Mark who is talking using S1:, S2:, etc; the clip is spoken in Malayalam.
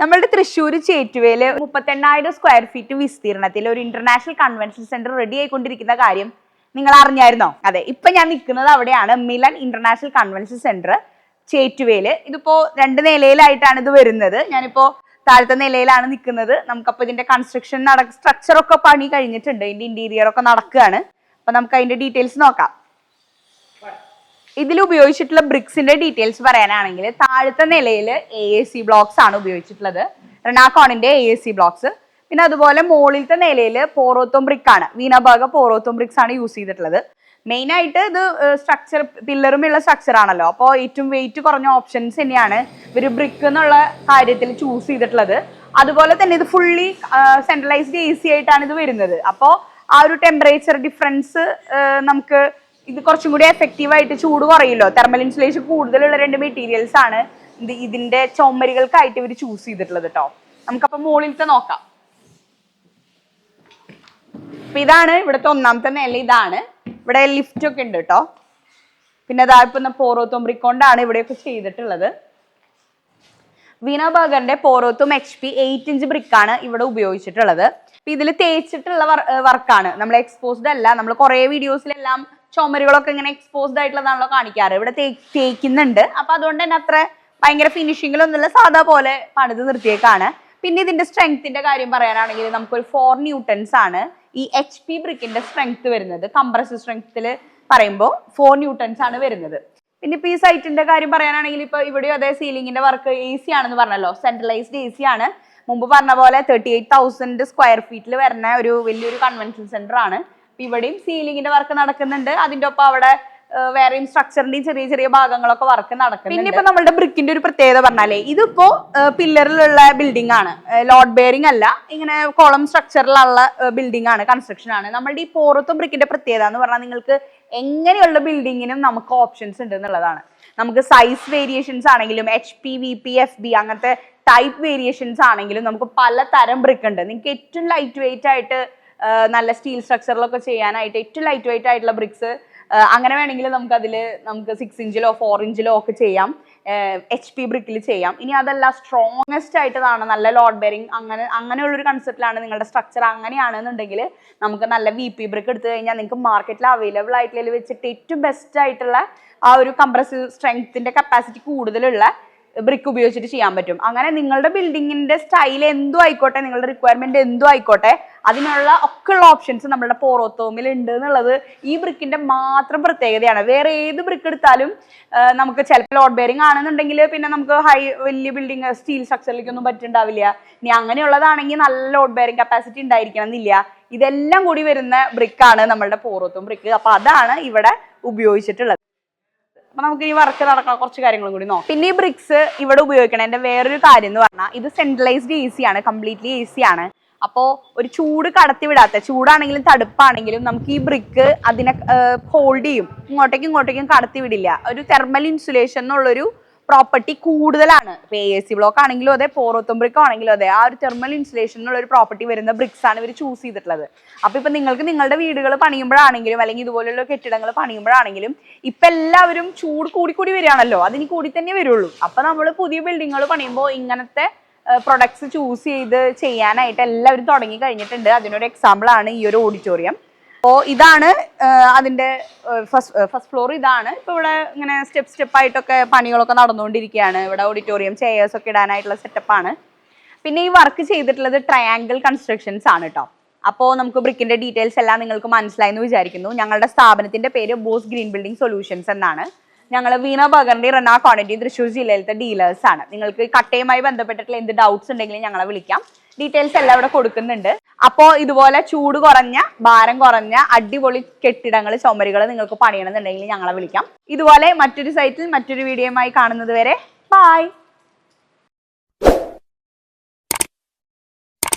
S1: നമ്മളുടെ തൃശ്ശൂർ ചേറ്റുവയിൽ മുപ്പത്തെണ്ണായിരം സ്ക്വയർ ഫീറ്റ് വിസ്തീർണത്തിൽ ഒരു ഇന്റർനാഷണൽ കൺവെൻഷൻ സെന്റർ റെഡി ആയിക്കൊണ്ടിരിക്കുന്ന കാര്യം നിങ്ങൾ അറിഞ്ഞായിരുന്നോ അതെ ഇപ്പൊ ഞാൻ നിൽക്കുന്നത് അവിടെയാണ് മിലൻ ഇന്റർനാഷണൽ കൺവെൻഷൻ സെന്റർ ചേറ്റുവയിൽ ഇതിപ്പോ രണ്ട് നിലയിലായിട്ടാണ് ഇത് വരുന്നത്. ഞാനിപ്പോ താഴത്തെ നിലയിലാണ് നിൽക്കുന്നത്. നമുക്കപ്പോ ഇതിന്റെ കൺസ്ട്രക്ഷൻ നട സ്ട്രക്ചർ ഒക്കെ പണി കഴിഞ്ഞിട്ടുണ്ട്. ഇതിന്റെ ഇന്റീരിയർ ഒക്കെ നടക്കുകയാണ്. അപ്പൊ നമുക്ക് അതിന്റെ ഡീറ്റെയിൽസ് നോക്കാം. ഇതിൽ ഉപയോഗിച്ചിട്ടുള്ള ബ്രിക്സിന്റെ ഡീറ്റെയിൽസ് പറയാനാണെങ്കിൽ താഴത്തെ നിലയിൽ എ എ സി ബ്ലോക്സ് ആണ് ഉപയോഗിച്ചിട്ടുള്ളത്. റെനാക്കോണിന്റെ എ എ സി ബ്ലോക്സ് പിന്നെ അതുപോലെ മുകളിലത്തെ നിലയിൽ പോറോത്തോം ബ്രിക്ക് ആണ്. വീണഭാഗ പോറോത്തോം ബ്രിക്സ് ആണ് യൂസ് ചെയ്തിട്ടുള്ളത്. മെയിൻ ആയിട്ട് ഇത് സ്ട്രക്ചർ പില്ലറുമുള്ള സ്ട്രക്ചർ ആണല്ലോ. അപ്പോൾ ഏറ്റവും വെയിറ്റ് കുറഞ്ഞ ഓപ്ഷൻസ് തന്നെയാണ് ഇവർ ബ്രിക്ക് എന്നുള്ള കാര്യത്തിൽ ചൂസ് ചെയ്തിട്ടുള്ളത്. അതുപോലെ തന്നെ ഇത് ഫുള്ളി സെൻട്രലൈസ്ഡ് എ സി ആയിട്ടാണ് ഇത് വരുന്നത്. അപ്പോൾ ആ ഒരു ടെമ്പറേച്ചർ ഡിഫറൻസ് നമുക്ക് ഇത് കുറച്ചും കൂടി എഫക്റ്റീവ് ആയിട്ട് ചൂട് കുറയില്ലോ തെർമൽ ഇൻസുലേഷൻ കൂടുതലുള്ള രണ്ട് മെറ്റീരിയൽസ് ആണ് ഇത് ഇതിന്റെ ചുമരുകൾക്കായിട്ട് ഇവർ ചൂസ് ചെയ്തിട്ടുള്ളത് കേട്ടോ നമുക്കപ്പോൾ മുകളിലത്തെ നോക്കാം. അപ്പൊ ഇതാണ് ഇവിടുത്തെ ഒന്നാമത്തെ നില ഇതാണ്. ഇവിടെ ലിഫ്റ്റ് ഒക്കെ ഉണ്ട് കേട്ടോ പിന്നെ അതാ ഇപ്പൊ പോറോത്തോം ബ്രിക്കോണ്ടാണ് ഇവിടെയൊക്കെ ചെയ്തിട്ടുള്ളത്. വീണ ബർഗറിന്റെ പോറോത്തും എച്ച് പി എയ്റ്റ് ഇഞ്ച് ബ്രിക്കാണ് ഇവിടെ ഉപയോഗിച്ചിട്ടുള്ളത്. ഇതിൽ തേച്ചിട്ടുള്ള വർക്കാണ് നമ്മൾ എക്സ്പോസ്ഡ് അല്ല നമ്മൾ കുറെ വീഡിയോസിലെല്ലാം ചുമരുകളൊക്കെ ഇങ്ങനെ എക്സ്പോസ്ഡ് ആയിട്ടുള്ളതാണല്ലോ കാണിക്കാറ്. ഇവിടെ തേക്കുന്നുണ്ട്. അപ്പൊ അതുകൊണ്ട് തന്നെ അത്ര ഭയങ്കര ഫിനിഷിങ്ങിലൊന്നുമില്ല സാധാ പോലെ പണിത് നിർത്തിയേക്കാണ്. പിന്നെ ഇതിന്റെ സ്ട്രെങ്ത്തിന്റെ കാര്യം പറയാനാണെങ്കിൽ നമുക്കൊരു ഫോർ ന്യൂട്ടൺസ് ആണ് ഈ എച്ച് പി ബ്രിക്കിന്റെ സ്ട്രെങ്ത് വരുന്നത്. കംപ്രസ് സ്ട്രെങ്ത്തിൽ പറയുമ്പോൾ ഫോർ ന്യൂട്ടൺസ് ആണ് വരുന്നത്. പിന്നെ ഇപ്പൊ ഈ സൈറ്റിന്റെ കാര്യം പറയാനാണെങ്കിൽ ഇപ്പൊ ഇവിടെയും അതേ സീലിംഗിന്റെ വർക്ക് എ സി ആണെന്ന് പറഞ്ഞല്ലോ. സെൻട്രലൈസ്ഡ് എ സി ആണ്. മുമ്പ് പറഞ്ഞ പോലെ തേർട്ടി എയ്റ്റ് തൗസൻഡ് സ്ക്വയർ ഫീറ്റിൽ വരുന്ന ഒരു വലിയൊരു കൺവെൻഷൻ സെന്റർ ആണ്. ഇവിടെയും സീലിങ്ങിന്റെ വർക്ക് നടക്കുന്നുണ്ട്. അതിന്റെ ഒപ്പം അവിടെ വേറെയും സ്ട്രക്ചറിന്റെയും ചെറിയ ചെറിയ ഭാഗങ്ങളൊക്കെ വർക്ക് നടക്കുന്നുണ്ട്. പിന്നെ ഇപ്പൊ നമ്മുടെ ബ്രിക്കിന്റെ ഒരു പ്രത്യേകത പറഞ്ഞാലേ ഇതിപ്പോ പില്ലറിലുള്ള ബിൽഡിംഗ് ആണ്. ലോഡ് ബെയറിംഗ് അല്ല ഇങ്ങനെ കോളം സ്ട്രക്ചറിലുള്ള ബിൽഡിംഗ് ആണ് കൺസ്ട്രക്ഷൻ ആണ്. നമ്മളുടെ ഈ പോറത്തും ബ്രിക്കിന്റെ പ്രത്യേകത എന്ന് പറഞ്ഞാൽ നിങ്ങൾക്ക് എങ്ങനെയുള്ള ബിൽഡിങ്ങിനും നമുക്ക് ഓപ്ഷൻസ് ഉണ്ട് എന്നുള്ളതാണ്. നമുക്ക് സൈസ് വേരിയേഷൻസ് ആണെങ്കിലും H P V P F B അങ്ങനത്തെ ടൈപ്പ് വേരിയേഷൻസ് ആണെങ്കിലും നമുക്ക് പലതരം ബ്രിക്ക് ഉണ്ട്. നിങ്ങൾക്ക് ഏറ്റവും ലൈറ്റ് വെയിറ്റ് ആയിട്ട് നല്ല സ്റ്റീൽ സ്ട്രക്ചറിലൊക്കെ ചെയ്യാനായിട്ട് ഏറ്റവും ലൈറ്റ് വെയിറ്റ് ആയിട്ടുള്ള ബ്രിക്സ് അങ്ങനെ വേണമെങ്കിൽ നമുക്ക് അതിൽ നമുക്ക് സിക്സ് ഇഞ്ചിലോ ഫോർ ഇഞ്ചിലോ ഒക്കെ ചെയ്യാം. എച്ച് പി ബ്രിക്കിൽ ചെയ്യാം. ഇനി അതല്ല സ്ട്രോങ്ങസ്റ്റ് ആയിട്ടതാണ് നല്ല ലോഡ് ബെയറിംഗ് അങ്ങനെ അങ്ങനെയുള്ളൊരു കൺസെപ്റ്റിലാണ് നിങ്ങളുടെ സ്ട്രക്ചർ അങ്ങനെയാണെന്നുണ്ടെങ്കിൽ നമുക്ക് നല്ല വി പി ബ്രിക്ക് എടുത്തു കഴിഞ്ഞാൽ നിങ്ങൾക്ക് മാർക്കറ്റിൽ അവൈലബിൾ ആയിട്ടുള്ളതിൽ വെച്ചിട്ട് ഏറ്റവും ബെസ്റ്റ് ആയിട്ടുള്ള ആ ഒരു കംപ്രസീവ് സ്ട്രെങ്ത്തിന്റെ കപ്പാസിറ്റി കൂടുതലുള്ള ബ്രിക്ക് ഉപയോഗിച്ചിട്ട് ചെയ്യാൻ പറ്റും. അങ്ങനെ നിങ്ങളുടെ ബിൽഡിങ്ങിന്റെ സ്റ്റൈൽ എന്തും ആയിക്കോട്ടെ നിങ്ങളുടെ റിക്വയർമെന്റ് എന്തും ആയിക്കോട്ടെ അതിനുള്ള ഒക്കെ ഉള്ള ഓപ്ഷൻസ് നമ്മുടെ പോറോത്തോമിൽ ഉണ്ട് എന്നുള്ളത് ഈ ബ്രിക്കിന്റെ മാത്രം പ്രത്യേകതയാണ്. വേറെ ഏത് ബ്രിക്ക് എടുത്താലും നമുക്ക് ചിലപ്പോൾ ലോഡ് ബെയറിംഗ് ആണെന്നുണ്ടെങ്കിൽ പിന്നെ നമുക്ക് ഹൈ വലിയ ബിൽഡിംഗ് സ്റ്റീൽ സ്ട്രക്ചറിലേക്കൊന്നും പറ്റുണ്ടാവില്ല. ഇനി അങ്ങനെയുള്ളതാണെങ്കിൽ നല്ല ലോഡ് ബെയറിംഗ് കപ്പാസിറ്റി ഉണ്ടായിരിക്കണം എന്നില്ല. ഇതെല്ലാം കൂടി വരുന്ന ബ്രിക്കാണ് നമ്മളുടെ പോറോത്തോം ബ്രിക്ക് അപ്പൊ അതാണ് ഇവിടെ ഉപയോഗിച്ചിട്ടുള്ളത്. അപ്പൊ നമുക്ക് ഈ വർക്ക് നടക്കാൻ കുറച്ച് കാര്യങ്ങളും കൂടി നോക്കാം. പിന്നെ ഈ ബ്രിക്സ് ഇവിടെ ഉപയോഗിക്കണതിന്റെ വേറൊരു കാര്യം എന്ന് പറഞ്ഞാൽ ഇത് സെൻട്രലൈസ്ഡ് എ സി ആണ് കംപ്ലീറ്റ്ലി എ സി ആണ്. അപ്പോ ഒരു ചൂട് കടത്തി വിടാത്ത ചൂടാണെങ്കിലും തടുപ്പാണെങ്കിലും നമുക്ക് ഈ ബ്രിക്ക് അതിനെ ഹോൾഡ് ചെയ്യും. ഇങ്ങോട്ടേക്കും ഇങ്ങോട്ടേക്കും കടത്തി വിടില്ല. ഒരു തെർമൽ ഇൻസുലേഷൻ എന്നുള്ളൊരു പ്രോപ്പർട്ടി കൂടുതലാണ്. ഇപ്പൊ എ സി ബ്ലോക്ക് ആണെങ്കിലും അതെ പോറോത്തും ബ്രിക്കോ ആണെങ്കിലും അതെ ആ ഒരു തെർമൽ ഇൻസുലേഷനുള്ള ഒരു പ്രോപ്പർട്ടി വരുന്ന ബ്രിക്സ് ആണ് ഇവർ ചൂസ് ചെയ്തിട്ടുള്ളത്. അപ്പൊ ഇപ്പൊ നിങ്ങൾക്ക് നിങ്ങളുടെ വീടുകൾ പണിയുമ്പോഴാണെങ്കിലും അല്ലെങ്കിൽ ഇതുപോലുള്ള കെട്ടിടങ്ങൾ പണിയുമ്പോഴാണെങ്കിലും ഇപ്പൊ എല്ലാവരും ചൂട് കൂടി കൂടി വരികയാണല്ലോ അതിന് കൂടി തന്നെ വരുള്ളൂ. അപ്പൊ നമ്മൾ പുതിയ ബിൽഡിങ്ങുകൾ പണിയുമ്പോൾ ഇങ്ങനത്തെ പ്രൊഡക്ട്സ് ചൂസ് ചെയ്ത് ചെയ്യാനായിട്ട് എല്ലാവരും തുടങ്ങി കഴിഞ്ഞിട്ടുണ്ട്. അതിനൊരു എക്സാമ്പിൾ ആണ് ഈ ഒരു ഓഡിറ്റോറിയം അപ്പോൾ ഇതാണ് അതിന്റെ ഫസ്റ്റ് ഫസ്റ്റ് ഫ്ലോർ ഇതാണ്. ഇപ്പൊ ഇവിടെ ഇങ്ങനെ സ്റ്റെപ്പ് സ്റ്റെപ്പ് ആയിട്ടൊക്കെ പണികളൊക്കെ നടന്നുകൊണ്ടിരിക്കുകയാണ്. ഇവിടെ ഓഡിറ്റോറിയം ചെയേഴ്സ് ഒക്കെ ഇടാനായിട്ടുള്ള സെറ്റപ്പാണ് പിന്നെ ഈ വർക്ക് ചെയ്തിട്ടുള്ളത് ട്രയാങ്കിൾ കൺസ്ട്രക്ഷൻസ് ആണ് കേട്ടോ അപ്പോൾ നമുക്ക് ബ്രിക്കിന്റെ ഡീറ്റെയിൽസ് എല്ലാം നിങ്ങൾക്ക് മനസ്സിലായെന്ന് വിചാരിക്കുന്നു. ഞങ്ങളുടെ സ്ഥാപനത്തിന്റെ പേര് ബോസ് ഗ്രീൻ ബിൽഡിംഗ് സൊല്യൂഷൻസ് എന്നാണ്. ഞങ്ങൾ വീണ ബഗറിന്റെ റെനാ ക്വാണ്ടിറ്റി തൃശ്ശൂർ ജില്ലയിലത്തെ ഡീലേഴ്സ് ആണ്. നിങ്ങൾക്ക് കട്ടയുമായി ബന്ധപ്പെട്ടിട്ടുള്ള എന്ത് ഡൗട്ട്സ് ഉണ്ടെങ്കിലും ഞങ്ങളെ വിളിക്കാം. ഡീറ്റെയിൽസ് എല്ലാം ഇവിടെ കൊടുക്കുന്നുണ്ട്. അപ്പോ ഇതുപോലെ ചൂട് കുറഞ്ഞ ഭാരം കുറഞ്ഞ അടിപൊളി കെട്ടിടങ്ങൾ ചുമരുകൾ നിങ്ങൾക്ക് പണിയണമെന്നുണ്ടെങ്കിൽ ഞങ്ങളെ വിളിക്കാം. ഇതുപോലെ മറ്റൊരു സൈറ്റിൽ മറ്റൊരു വീഡിയോയുമായി കാണുന്നത് വരെ ബൈ